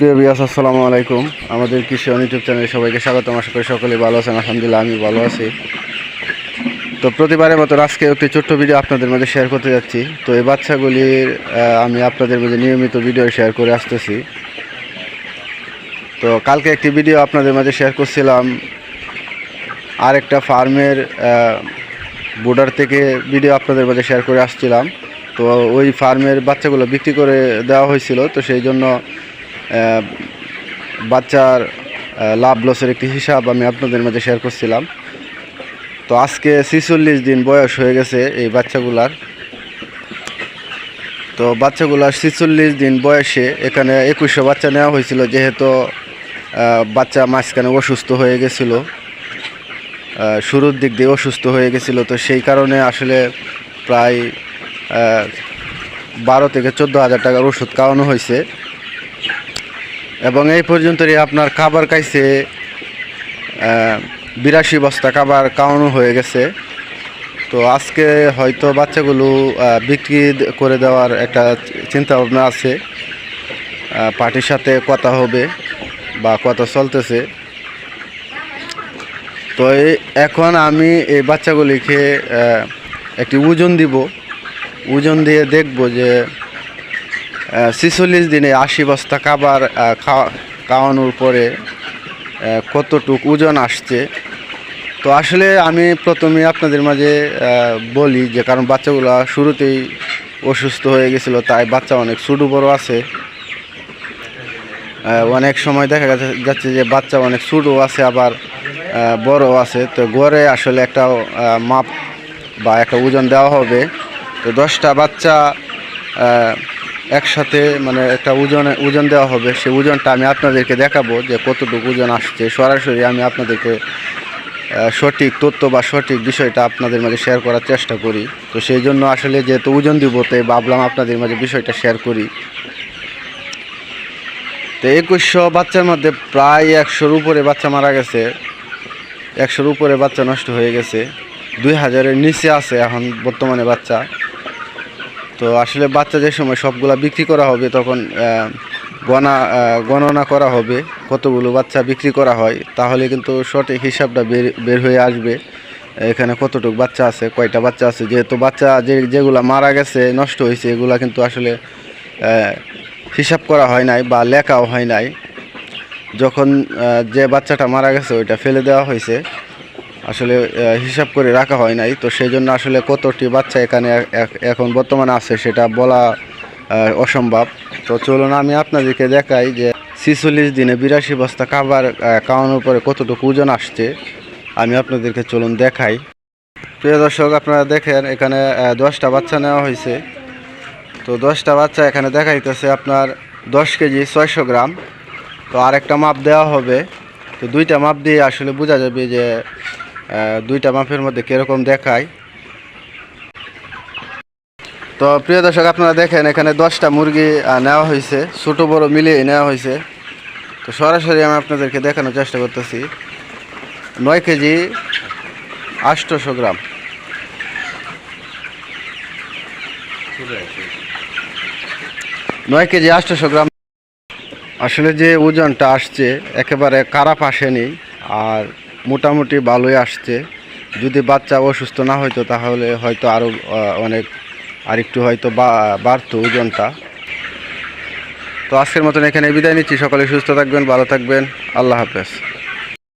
প্রিয় বিয়াস আসসালামু আলাইকুম। আমাদের কৃষি ইউটিউব চ্যানেলে সবাইকে স্বাগতম। আশা করি সকলেই ভালো আছেন। আলহামদুলিল্লাহ, আমি ভালো আছি। তো প্রতিবারের মতো আজকে একটি ছোট্ট ভিডিও আপনাদের মাঝে শেয়ার করতে যাচ্ছি। তো এই বাচ্চাগুলির আমি আপনাদের মাঝে নিয়মিত ভিডিও শেয়ার করে আসতেছি। তো কালকে একটি ভিডিও আপনাদের মাঝে শেয়ার করছিলাম। আরেকটা ফার্মের বর্ডার থেকে ভিডিও আপনাদের মাঝে শেয়ার করে আসছিলাম। তো ওই ফার্মের বাচ্চাগুলো বিক্রি করে দেওয়া হয়েছিল। তো সেই জন্য বাচ্চার লাভ লসের একটি হিসাব আমি আপনাদের মাঝে শেয়ার করছিলাম। তো আজকে ছিচল্লিশ দিন বয়স হয়ে গেছে এই বাচ্চাগুলার। তো বাচ্চাগুলার ছিচল্লিশ দিন বয়সে এখানে একুশশো বাচ্চা নেওয়া হয়েছিল, যেহেতু বাচ্চা মাঝখানে অসুস্থ হয়ে গেছিল শুরুর দিক দিয়ে অসুস্থ হয়ে গেছিল। তো সেই কারণে আসলে প্রায় বারো থেকে চোদ্দ হাজার টাকার ওষুধ খাওয়ানো হয়েছে। এবং এই পর্যন্তই আপনার খাবার খাইছে বিরাশি বস্তা খাবার খাওয়ানো হয়ে গেছে। তো আজকে হয়তো বাচ্চাগুলো বিক্রি করে দেওয়ার একটা চিন্তা ভাবনা আছে পার্টির সাথে কথা হবে বা কথা চলতেছে। তো এখন আমি এই বাচ্চাগুলিকে একটি ওজন দিব। ওজন দিয়ে দেখব যে ছিচল্লিশ দিনে আশি বস্তা খাবার খাওয়া খাওয়ানোর পরে কতটুক ওজন আসছে? তো আসলে আমি প্রথমে আপনাদের মাঝে বলি যে, কারণ বাচ্চাগুলো শুরুতেই অসুস্থ হয়ে গেছিল, তাই বাচ্চা অনেক ছোটো বড় আছে। অনেক সময় দেখা যাচ্ছে যে বাচ্চা অনেক ছোটো আছে, আবার বড় আছে। তো গড়ে আসলে একটা মাপ বা একটা ওজন দেওয়া হবে। তো দশটা বাচ্চা একসাথে মানে একটা ওজন ওজন দেওয়া হবে। সেই ওজনটা আমি আপনাদেরকে দেখাবো যে কতটুকু ওজন আসছে। সরাসরি আমি আপনাদেরকে সঠিক তথ্য বা সঠিক বিষয়টা আপনাদের মাঝে শেয়ার করার চেষ্টা করি। তো সেই জন্য আসলে যেহেতু ওজন দিব, তাই ভাবলাম আপনাদের মাঝে বিষয়টা শেয়ার করি। তো একুশশো বাচ্চার মধ্যে প্রায় একশোর উপরে বাচ্চা মারা গেছে। একশোর উপরে বাচ্চা নষ্ট হয়ে গেছে। দুই হাজারের নিচে আছে এখন বর্তমানে বাচ্চা। তো আসলে বাচ্চা যে সময় সবগুলা বিক্রি করা হবে, তখন গণা গণনা করা হবে, কতগুলো বাচ্চা বিক্রি করা হয়, তাহলে কিন্তু সঠিক হিসাবটা বের বের হয়ে আসবে। এখানে কতটুকু বাচ্চা আছে, কয়টা বাচ্চা আছে, যেহেতু বাচ্চা যে, যেগুলা মারা গেছে, নষ্ট হয়েছে, এগুলা কিন্তু আসলে হিসাব করা হয় নাই বা লেখাও হয় নাই। যখন যে বাচ্চাটা মারা গেছে, ওইটা ফেলে দেওয়া হয়েছে আসলে হিসাব করে রাখা হয় নাই। তো সেই জন্য আসলে কতটি বাচ্চা এখানে এখন বর্তমানে আছে সেটা বলা অসম্ভব। তো চলুন আমি আপনাদেরকে দেখাই যে ছিচল্লিশ দিনে বিরাশি বস্তা খাবার খাওয়ানোর পরে কতটুকু ওজন আসছে। আমি আপনাদেরকে চলুন দেখাই। প্রিয় দর্শক, আপনারা দেখেন, এখানে দশটা বাচ্চা নেওয়া হয়েছে। তো দশটা বাচ্চা এখানে দেখাইতেছে আপনার দশ কেজি ছয়শো গ্রাম। তো আরেকটা মাপ দেওয়া হবে। তো দুইটা মাপ দিয়ে আসলে বোঝা যাবে যে দুইটা মাপের মধ্যে কীরকম দেখায়? তো প্রিয় দর্শক, আপনারা দেখেন, এখানে দশটা মুরগি নেওয়া হয়েছে। ছোটো, বড় মিলিয়ে নেওয়া হয়েছে। তো সরাসরি আমি আপনাদেরকে দেখানোর চেষ্টা করতেছি। নয় কেজি আষ্টশো গ্রাম। নয় কেজি আষ্টশো গ্রাম। আসলে যে ওজনটা আসছে, একেবারে খারাপ আসেনি আর মোটামুটি ভালোই আসছে। যদি বাচ্চা অসুস্থ না হইতো তাহলে হয়তো আরও অনেক, আরেকটু হয়তো বাড়তো ওজনটা। তো আজকের মতন এখানে বিদায় নিচ্ছি। সকলে সুস্থ থাকবেন, ভালো থাকবেন। আল্লাহ হাফেজ।